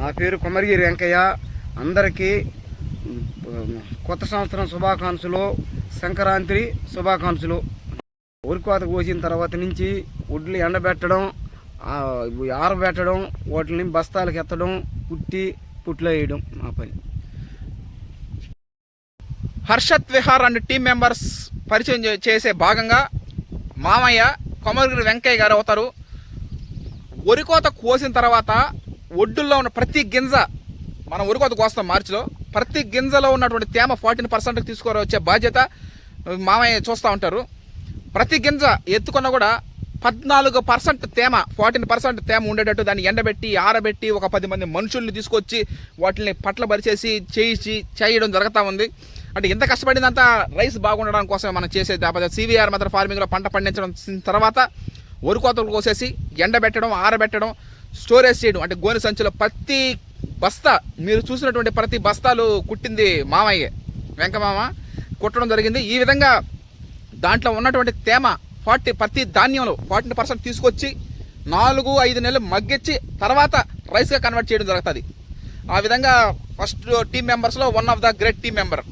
నా పేరు కొమరగిరి వెంకయ్య. అందరికీ కొత్త సంవత్సరం శుభాకాంక్షలు సంక్రాంతి శుభాకాంక్షలు. ఉరికోత కోసిన తర్వాత నుంచి వడ్లు ఎండబెట్టడం ఆరబెట్టడం వాటిని బస్తాలకు ఎత్తడం కుట్టి పుట్లో వేయడం మా పని. Harshat Vihar and team members పరిచయం చేసే భాగంగా మామయ్య కొమరగిరి వెంకయ్య గారు అవుతారు. వరికోత కోసిన తర్వాత ఒడ్డుల్లో ఉన్న ప్రతి గింజ మనం వరికోత కోస్తాం మార్చిలో. ప్రతి గింజలో ఉన్నటువంటి తేమ ఫార్టీన్ పర్సెంట్ తీసుకొని వచ్చే బాధ్యత మామయ్య చూస్తూ ఉంటారు. ప్రతి గింజ ఎత్తుకున్న కూడా పద్నాలుగు పర్సెంట్ తేమ ఫార్టీన్ పర్సెంట్ తేమ ఉండేటట్టు దాన్ని ఎండబెట్టి ఆరబెట్టి ఒక పది మంది మనుషుల్ని తీసుకొచ్చి వాటిని పట్ల పరిచేసి చేయించి చేయడం జరుగుతూ ఉంది. అంటే ఎంత కష్టపడిందంతా రైస్ బాగుండడం కోసమే మనం చేసేది కాకపోతే సివిఆర్ మాత్రం ఫార్మింగ్లో పంట పండించడం తర్వాత వరికోతలు కోసేసి ఎండబెట్టడం ఆరబెట్టడం స్టోరేజ్ చేయడం అంటే గోనె సంచులో ప్రతి బస్తా మీరు చూసినటువంటి ప్రతి బస్తాలు కుట్టింది మామయ్య వెంకమామ కుట్టడం జరిగింది. ఈ విధంగా దాంట్లో ఉన్నటువంటి తేమ ఫార్టీ ప్రతి ధాన్యంలో ఫార్టీ పర్సెంట్ తీసుకొచ్చి నాలుగు ఐదు నెలలు మగ్గించి తర్వాత రైస్గా కన్వర్ట్ చేయడం జరుగుతుంది. ఆ విధంగా ఫస్ట్ టీం మెంబర్స్లో one of the great team member.